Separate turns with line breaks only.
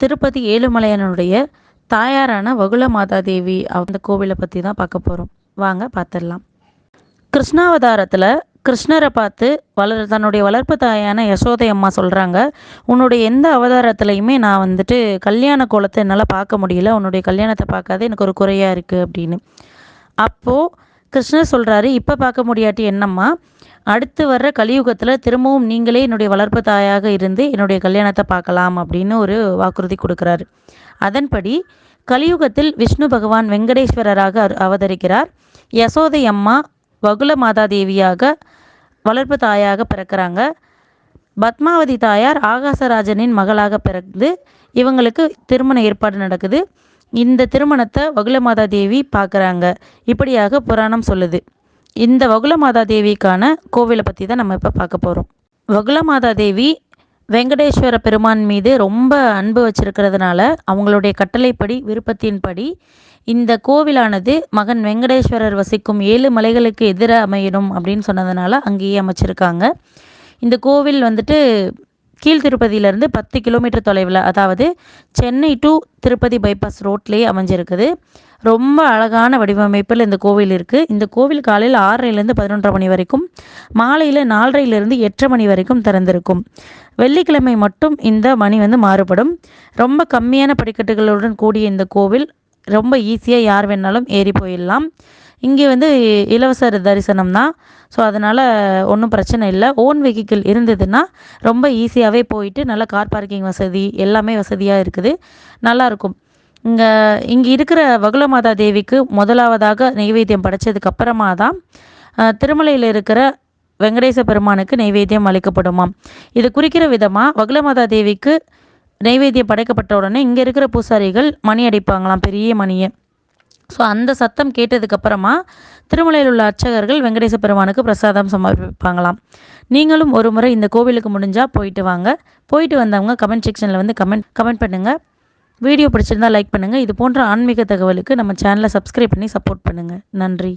திருப்பதி ஏழுமலையானுடைய தாயாரான வகுல மாதாதேவி அந்த கோவிலை பற்றி தான் பார்க்க போகிறோம் வாங்க பார்த்துடலாம். கிருஷ்ணாவதாரத்தில் கிருஷ்ணரை பார்த்து வளர் தன்னுடைய வளர்ப்பு தாயான யசோதை அம்மா சொல்கிறாங்க உன்னுடைய எந்த அவதாரத்துலையுமே நான் வந்துட்டு கல்யாண கோலத்தை என்னால் பார்க்க முடியல. உன்னுடைய கல்யாணத்தை பார்க்காத எனக்கு ஒரு குறையாக இருக்குது அப்படின்னு. அப்போது கிருஷ்ணர் சொல்கிறாரு இப்போ பார்க்க முடியாட்டி என்னம்மா? அடுத்து வர்ற கலியுகத்தில் திரும்பவும் நீங்களே என்னுடைய வளர்ப்பு தாயாக இருந்து என்னுடைய கல்யாணத்தை பார்க்கலாம் அப்படின்னு ஒரு வாக்குறுதி கொடுக்குறாரு. அதன்படி கலியுகத்தில் விஷ்ணு பகவான் வெங்கடேஸ்வரராக அவதரிக்கிறார். யசோதை அம்மா வகுல மாதா தேவியாக வளர்ப்பு தாயாக பிறக்கிறாங்க. பத்மாவதி தாயார் ஆகாசராஜனின் மகளாக பிறந்து இவங்களுக்கு திருமண ஏற்பாடு நடக்குது. இந்த திருமணத்தை வகுல மாதா தேவி பார்க்குறாங்க. இப்படியாக புராணம் சொல்லுது. இந்த வகுலமாதா தேவிக்கான கோவிலை பற்றி தான் நம்ம இப்போ பார்க்க போகிறோம் வகுலமாதா தேவி வெங்கடேஸ்வர பெருமான் மீது ரொம்ப அன்பு வச்சிருக்கிறதுனால அவங்களுடைய கட்டளைப்படி விருப்பத்தின்படி இந்த கோவிலானது மகன் வெங்கடேஸ்வரர் வசிக்கும் ஏழு மலைகளுக்கு எதிர அமையணும் அப்படின்னு சொன்னதுனால அங்கேயே அமைச்சிருக்காங்க. இந்த கோவில் வந்துட்டு கீழ் திருப்பதியிலேருந்து பத்து கிலோமீட்டர் தொலைவில் அதாவது சென்னை டு திருப்பதி பைபாஸ் ரோட்லேயே அமைஞ்சிருக்குது. ரொம்ப அழகான வடிவமைப்பில் இந்த கோவில் இருக்குது இந்த கோவில் காலையில் ஆறரைலேருந்து பதினொன்றரை மணி வரைக்கும் மாலையில் நாலரைலேருந்து எட்டரை மணி வரைக்கும் திறந்திருக்கும். வெள்ளிக்கிழமை மட்டும் இந்த மணி வந்து மாறுபடும். ரொம்ப கம்மியான படிக்கட்டுகளுடன் கூடிய இந்த கோவில் ரொம்ப ஈஸியாக யார் வேணாலும் ஏறி போயிடலாம். இங்கே வந்து இலவச தரிசனம் தான் ஸோ அதனால் ஒன்றும் பிரச்சனை இல்லை. ஓன் வெஹிக்கிள் இருந்ததுன்னா ரொம்ப ஈஸியாகவே போயிட்டு நல்ல கார் பார்க்கிங் வசதி எல்லாமே வசதியாக இருக்குது. நல்லாயிருக்கும் இங்கே இங்கே இருக்கிற வகுலமாதா தேவிக்கு முதலாவதாக நெய்வேத்தியம் படைச்சதுக்கு அப்புறமா தான் திருமலையில் இருக்கிற வெங்கடேச பெருமானுக்கு நெய்வேத்தியம் அளிக்கப்படுமாம். இது குறிக்கிற விதமாக வகுலமாதா தேவிக்கு நெய்வேத்தியம் படைக்கப்பட்ட உடனே இங்கே இருக்கிற பூசாரிகள் மணி அடிப்பாங்களாம் பெரிய மணியை. ஸோ அந்த சத்தம் கேட்டதுக்கப்புறமா திருமலையில் உள்ள அர்ச்சகர்கள் வெங்கடேச பெருமானுக்கு பிரசாதம் சமர்ப்பிப்பாங்களாம். நீங்களும் ஒரு முறை இந்த கோவிலுக்கு முடிஞ்சால் போயிட்டு வாங்க. போயிட்டு வந்தவங்க கமெண்ட் செக்ஷனில் வந்து கமெண்ட் கமெண்ட் பண்ணுங்கள் வீடியோ பிடிச்சிருந்தால் லைக் பண்ணுங்கள் இது போன்ற ஆன்மீக தகவலுக்கு நம்ம சேனலை சப்ஸ்கிரைப் பண்ணி சப்போர்ட் பண்ணுங்கள் நன்றி.